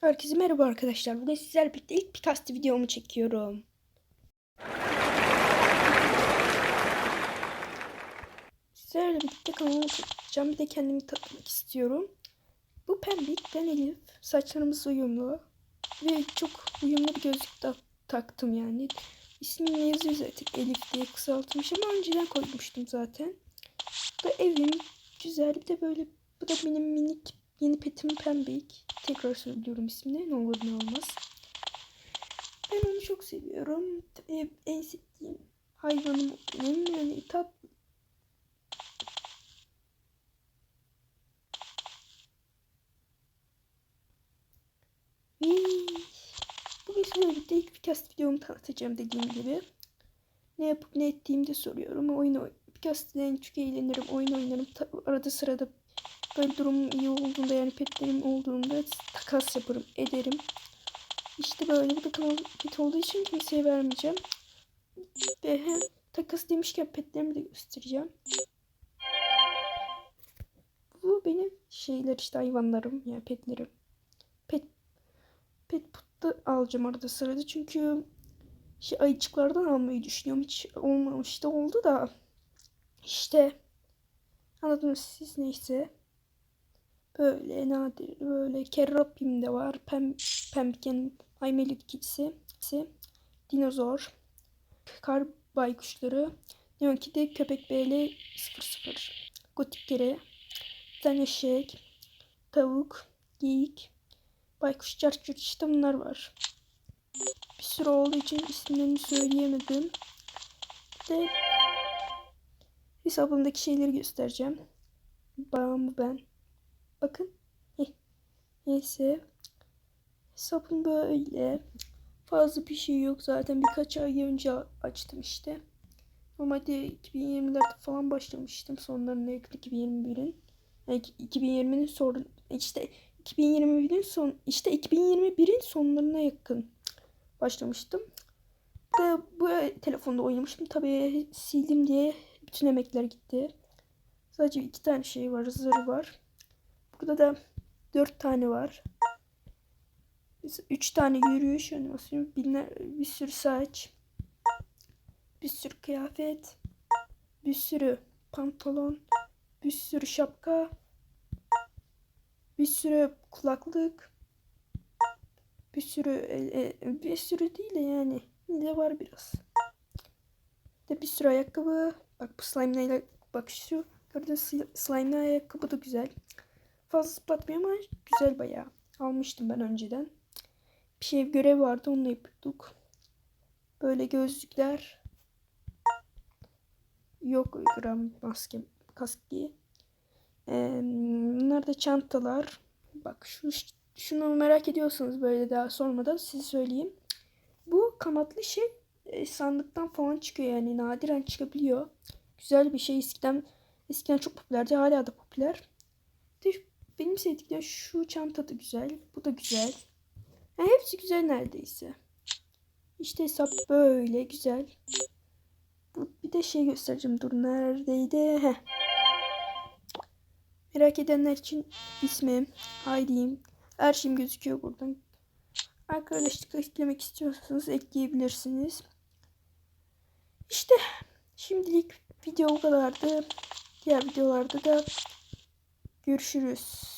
Herkese merhaba arkadaşlar. Bugün sizlerle birlikte ilk Picast videomu çekiyorum. Sizlerle birlikte kanalıma çekeceğim. Bir de kendimi tanıtmak istiyorum. Bu Pembik, ben Elif. Saçlarımız uyumlu. Ve çok uyumlu bir gözlük de taktım yani. İsmim yazıyor zaten Elif diye kısaltmış ama önceden koymuştum zaten. Bu da evim. Güzel. Bir de böyle bu da benim minik yeni petim Pembik. Tekrar söylüyorum ismini. Ne olur ne olmaz. Ben onu çok seviyorum. Ev, en sevdiğim hayvanım benim. Yani tat. Bugün sizinle birlikte ilk podcast videomu tanıtacağım dediğim gibi. Ne yapıp ne ettiğimi de soruyorum. Oyun oyn podcast'ten çok eğlenirim. Oyun oynarım. Arada sırada böyle durum iyi olduğunda yani petlerim olduğunda takas yaparım. Ederim. İşte böyle bir kanal pet olduğu için kimseye vermeyeceğim. Ve hem takas demişken petlerimi de göstereceğim. Bu benim şeyler işte hayvanlarım yani petlerim. Pet pet putta alacağım arada sırada çünkü şey ayıcıklardan almayı düşünüyorum. Hiç olmamış da oldu da işte anladınız siz neyse. Böyle nadir böyle kerrapim de var. Pem, pembiken aymelik ikisi. Dinozor. Kar baykuşları. Neonki de köpek BL 00. Gotik kere. Bir tane eşek. Tavuk. Geyik. Baykuş çarçurt işte bunlar var. Bir sürü olduğu için isimlerini söyleyemedim. De hesabımdaki şeyleri göstereceğim. Bağımı ben. Bakın. Heh. Neyse. Hesabım böyle. Fazla bir şey yok zaten. Birkaç ay önce açtım işte. Normalde 2020'lerde falan başlamıştım. Sonlarına yakın 2021'in. Yani 2020'nin sonra işte 2021'in son işte 2021'in sonlarına yakın başlamıştım. Ve bu telefonda oynamıştım. Tabii sildim diye bütün emekler gitti. Sadece iki tane şey var. Zırh var. Burada da dört tane var. Üç tane yürüyüş animasyonu. Bir, bir sürü saç. Bir sürü kıyafet. Bir sürü pantolon. Bir sürü şapka. Bir sürü kulaklık. Bir sürü e, e, bir sürü değil de yani. Yine de var biraz. De bir sürü ayakkabı. Bak bu slime bak şu gördüğünüz slime ayakkabı da güzel. Fazla zıplatmıyor ama güzel bayağı. Almıştım ben önceden. Bir şey görev vardı onunla yapıyorduk. Böyle gözlükler. Yok gram maske kaski. Ee, bunlar da çantalar. Bak şu şunu merak ediyorsanız böyle daha sormadan size söyleyeyim. Bu kanatlı şey e, sandıktan falan çıkıyor yani nadiren çıkabiliyor. Güzel bir şey eskiden eskiden çok popülerdi hala da popüler. Benim sevdiklerim şu çanta da güzel. Bu da güzel. Yani hepsi güzel neredeyse. İşte hesap böyle güzel. Bir de şey göstereceğim. Dur neredeydi? Heh. Merak edenler için ismim, ID'im, her şeyim gözüküyor buradan. Arkadaşlık eklemek istiyorsanız ekleyebilirsiniz. İşte şimdilik video bu kadardı. Diğer videolarda da görüşürüz.